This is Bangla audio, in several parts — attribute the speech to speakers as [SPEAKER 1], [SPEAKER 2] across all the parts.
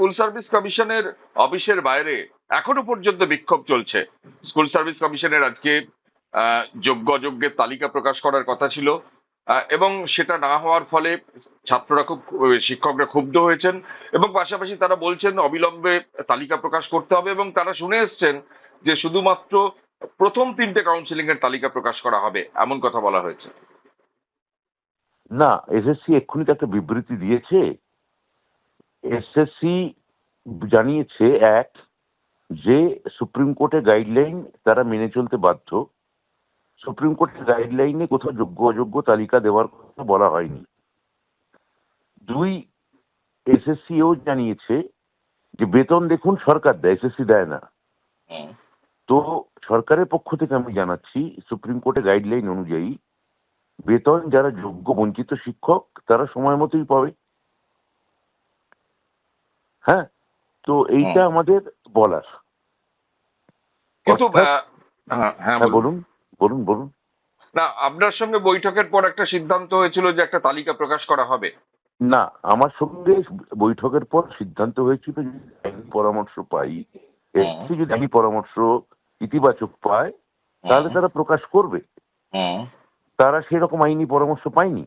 [SPEAKER 1] স্কুল সার্ভিস কমিশনের অফিসের বাইরে এখনও পর্যন্ত বিক্ষোভ চলছে। স্কুল সার্ভিস কমিশনের আজকে যোগ্য অযোগ্যের তালিকা প্রকাশ করার কথা ছিল এবং সেটা না হওয়ার ফলে ছাত্ররা খুব, শিক্ষকরা ক্ষুব্ধ হয়েছেন এবং পাশাপাশি তারা বলছেন অবিলম্বে তালিকা প্রকাশ করতে হবে এবং তারা শুনে এসছেন যে শুধুমাত্র প্রথম তিনটে কাউন্সিলিং এর তালিকা প্রকাশ করা হবে, এমন কথা বলা হয়েছে।
[SPEAKER 2] না, এসএসসি এক্ষুনি একটা বিবৃতি দিয়েছে। এসএসসি জানিয়েছে এক যে সুপ্রিম কোর্টের গাইডলাইন তারা মেনে চলতে বাধ্য। সুপ্রিম কোর্টের গাইডলাইনে কোথাও যোগ্য অযোগ্য তালিকা দেওয়ার কথা বলা হয়নি। দুই এসএসসিও জানিয়েছে যে বেতন দেখুন সরকার দেয় এসএসসি দেয় না। তো সরকারের পক্ষ থেকে আমি জানাচ্ছি সুপ্রিম কোর্টের গাইডলাইন অনুযায়ী বেতন যারা যোগ্য বঞ্চিত শিক্ষক তারা সময় মতোই পাবে। হ্যাঁ? তো এইটা আমাদের বলার।
[SPEAKER 1] কিন্তু হ্যাঁ হ্যাঁ
[SPEAKER 2] হ্যাঁ
[SPEAKER 1] বলুন।
[SPEAKER 2] বলুন বলুন
[SPEAKER 1] না আপনার সঙ্গে বৈঠকের পর একটা সিদ্ধান্ত হয়েছিল যে একটা তালিকা প্রকাশ করা হবে।
[SPEAKER 2] না আমার সঙ্গে বৈঠকের পর সিদ্ধান্ত হয়েছিল যে আইনি পরামর্শ পাই। যদি আইনি পরামর্শ ইতিবাচক পায় তাহলে তারা প্রকাশ করবে। তারা সেরকম আইনি পরামর্শ পায়নি।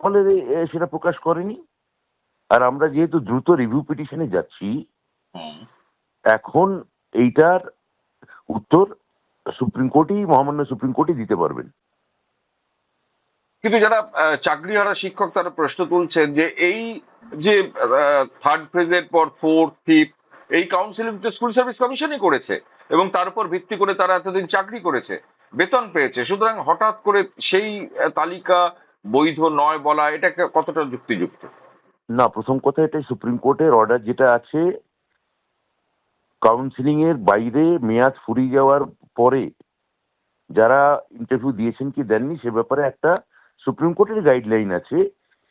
[SPEAKER 2] ফলে সেটা প্রকাশ করেনি। আর আমরা যেহেতু দ্রুত রিভিউ পিটিশনে যাচ্ছি এখন এইটার উত্তর সুপ্রিম কোর্টই মহামান্য সুপ্রিম কোর্টই দিতে পারবেন।
[SPEAKER 1] কিন্তু যারা আহ, চাকরিহারা শিক্ষক তারা প্রশ্ন তুলছেন যে এই যে থার্ড ফেজের পর ফোর্থ ফিফথ এই কাউন্সিলিং তো স্কুল সার্ভিস কমিশনই করেছে এবং তার উপর ভিত্তি করে তারা এতদিন চাকরি করেছে বেতন পেয়েছে। সুতরাং হঠাৎ করে সেই তালিকা বৈধ নয় বলা এটা কতটা যুক্তিযুক্ত?
[SPEAKER 2] না প্রথম কথা এটাই সুপ্রিম কোর্টের অর্ডার যেটা আছে কাউন্সিলিং এর বাইরে মেয়াদ ফুরিয়ে যাওয়ার পরে যারা ইন্টারভিউ দিয়েছেন কি দেননি সে ব্যাপারে একটা সুপ্রিম কোর্টের গাইডলাইন আছে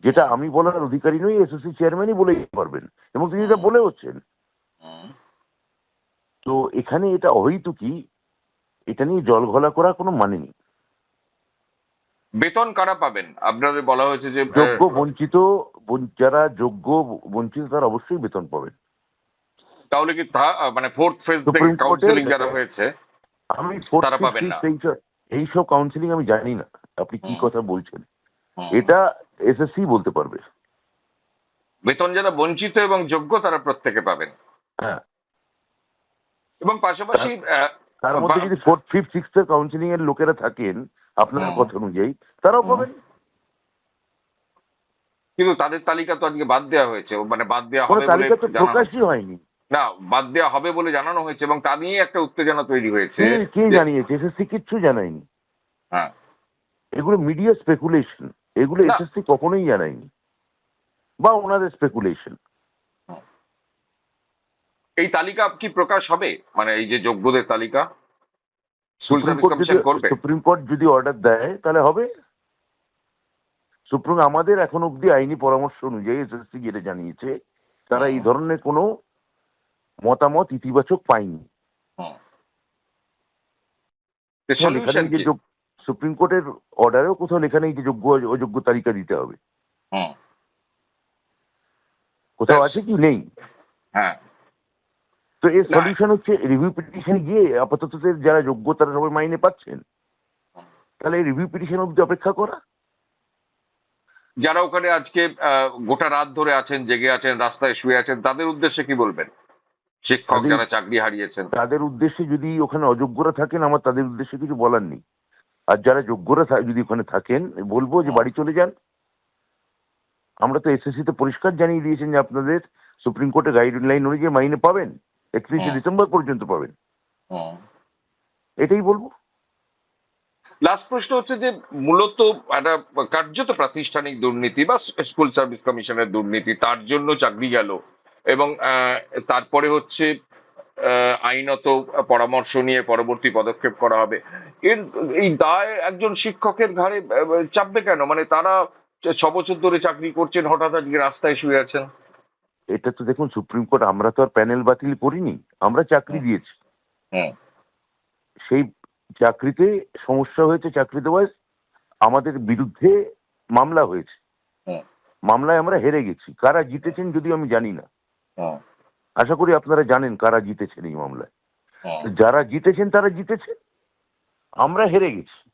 [SPEAKER 2] যেটা আমি বলার অধিকারী নই এসএসসি চেয়ারম্যানই বলে দিতে পারবেন। এবং তিনি এটা বলে হচ্ছেন। তো এখানে এটা অহৈতুকি এটা নিয়ে জল ঘোলা করা কোনো মানে নেই।
[SPEAKER 1] বেতন কারা পাবেন? আপনাদের বলা হয়েছে যে
[SPEAKER 2] যোগ্য বঞ্চিত যারা যোগ্য বঞ্চিত তারা অবশ্যই বেতন পাবেন।
[SPEAKER 1] তাহলে কি তা- মানে ফোর্থ ফেজ থেকে কাউন্সিলিং যারা হয়েছে
[SPEAKER 2] আমি
[SPEAKER 1] তারা পাবেন না।
[SPEAKER 2] এইসব কাউন্সিলিং আমি জানি না আপনি কি কথা বলছেন? এটা এসএসসি বলতে পারবে।
[SPEAKER 1] বেতন যারা বঞ্চিত এবং যোগ্য তারা প্রত্যেকে পাবেন।
[SPEAKER 2] হ্যাঁ।
[SPEAKER 1] এবং পাশাপাশি
[SPEAKER 2] তার মধ্যে যদি ফোর্থ ফিফথ সিক্সথ কাউন্সিলিং এর লোকেরা থাকেন আপনার
[SPEAKER 1] হুম।
[SPEAKER 2] কথা অনুযায়ী। তারাও পাবেন।
[SPEAKER 1] কিন্তু তাদের তালিকা তো আজকে বাদ দেওয়া হয়েছে। মানে বাদ দেওয়া হবে বলে
[SPEAKER 2] তালিকা তো প্রকাশই হয়নি।
[SPEAKER 1] না বাদ দেওয়া হবে বলে জানানো হয়েছে এবং তা নিয়ে একটা উত্তেজনা তৈরি হয়েছে
[SPEAKER 2] কে- জানিয়েছে? এসএসসি কিচ্ছু জানায়নি।
[SPEAKER 1] হ্যাঁ।
[SPEAKER 2] এগুলো মিডিয়া স্পেকুলেশন এগুলো। এসএসসি কখনোই জানায়নি। বা ওনাদের স্পেকুলেশন
[SPEAKER 1] এই তালিকা কি প্রকাশ হবে? মানে এই যে যোগ্যদের তালিকা?
[SPEAKER 2] সুপ্রিম কোর্ট যদি সুপ্রিম কোর্ট যদি অর্ডার দেয় তাহলে হবে? সুপ্রিম আমাদের এখন অব্দি আইনি পরামর্শ অনুযায়ী এসএসসি যেটা জানিয়েছে তারা এই ধরনের কোনো মতামত ইতিবাচক পায়নি। যে সুপ্রিম কোর্টের অর্ডারেও কোথাও লেখা নেই যে যোগ্য অযোগ্য তালিকা দিতে হবে। কোথাও আছে কি? নেই।
[SPEAKER 1] হ্যাঁ।
[SPEAKER 2] তো এর। সলিউশন হচ্ছে রিভিউ পিটিশন গিয়ে আপাতত যারা যোগ্য তারা সবাই মাইনে পাচ্ছেন। তাহলে রিভিউ পিটিশন অব্দি অপেক্ষা করা।
[SPEAKER 1] যারা ওখানে আজকে গোটা রাত ধরে আছেন জেগে আছেন রাস্তায় শুয়ে আছেন তাদের উদ্দেশ্যে কি বলবেন? শিক্ষক যারা চাকরি হারিয়েছেন।
[SPEAKER 2] তাদের উদ্দেশ্যে যদি ওখানে অযোগ্যরা থাকেন আমার তাদের উদ্দেশ্যে কিছু বলার নেই। আর যারা যোগ্যরা যদি ওখানে থাকেন বলব যে বাড়ি চলে যান। আমরা তো এসএসসি তে পরিষ্কার জানিয়ে দিয়েছেন যে আপনাদের সুপ্রিম কোর্টের গাইডলাইন অনুযায়ী মাইনে পাবেন। একত্রিশে ডিসেম্বর পর্যন্ত পাবেন। এটাই বলব।
[SPEAKER 1] লাস্ট প্রশ্ন হচ্ছে যে মূলত একটা কার্যত প্রাতিষ্ঠানিক দুর্নীতি বা স্কুল সার্ভিস কমিশনের দুর্নীতি তার জন্য চাকরি গেল এবং তারপরে হচ্ছে আইনত পরামর্শ নিয়ে পরবর্তী পদক্ষেপ করা হবে। এর এই দায় একজন শিক্ষকের ঘাড়ে চাপবে কেন? মানে তারা ছ বছর ধরে চাকরি করছেন হঠাৎ আজকে রাস্তায় শুয়ে আছেন।
[SPEAKER 2] এটা তো দেখুন সুপ্রিম কোর্ট আমরা তো আর প্যানেল বাতিল করিনি আমরা চাকরি দিয়েছি। সেই চাকরিতে সমস্যা হয়েছে চাকরি দেওয়ায় আমাদের বিরুদ্ধে মামলা হয়েছে। মামলায় আমরা হেরে গেছি। কারা জিতেছেন যদিও আমি জানি না। আশা করি আপনারা জানেন কারা জিতেছেন এই মামলায়। যারা জিতেছেন তারা জিতেছে। আমরা হেরে গেছি।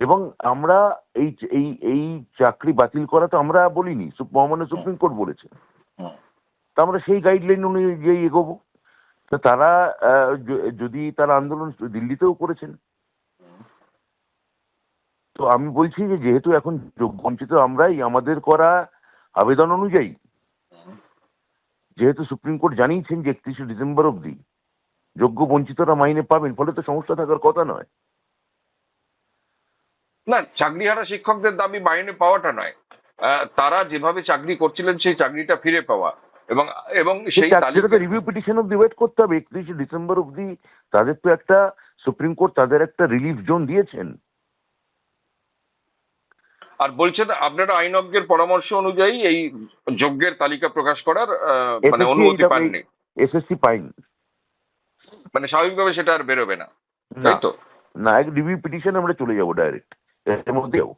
[SPEAKER 2] এবং আমরা এই এই এই চাকরি বাতিল করা তো আমরা বলিনি। মহামান্য সুপ্রিম কোর্ট বলেছে। তা আমরা সেই গাইডলাইন অনুযায়ী এগোবো। তো তারা যদি তারা আন্দোলন দিল্লিতেও করেছেন। তো আমি বলছি যে যেহেতু এখন যোগ্য বঞ্চিত আমরাই আমাদের করা আবেদন অনুযায়ী। যেহেতু সুপ্রিম কোর্ট জানিয়েছেন যে একত্রিশে ডিসেম্বর অবধি যোগ্য বঞ্চিতরা মাইনে পাবেন ফলে তো সমস্যা থাকার কথা নয়।
[SPEAKER 1] না চাকরিহারা শিক্ষকদের দাবি মাইনে পাওয়াটা নয়। তারা যেভাবে চাকরি করছিলেন সেই চাকরিটা ফিরে পাওয়া। এবং এবং সেই
[SPEAKER 2] সেটা
[SPEAKER 1] তালিকা
[SPEAKER 2] রিভিউ পিটিশন অব্দি ওয়েট করতে হবে। একত্রিশে ডিসেম্বর অবধি তাদের তো একটা সুপ্রিম কোর্ট তাদের একটা রিলিফ জোন দিয়েছেন।
[SPEAKER 1] আর বলছেন আপনারা আইনজ্ঞের পরামর্শ অনুযায়ী এই যোগ্যের তালিকা প্রকাশ করার মানে অনুমতি পাননি।
[SPEAKER 2] এসএসসি পাইনি।
[SPEAKER 1] মানে স্বাভাবিকভাবে সেটা আর বেরোবে না।
[SPEAKER 2] না।
[SPEAKER 1] তাই তো?
[SPEAKER 2] না এক রিভিউ পিটিশন আমরা চলে যাব ডাইরেক্ট এর মধ্যে যাব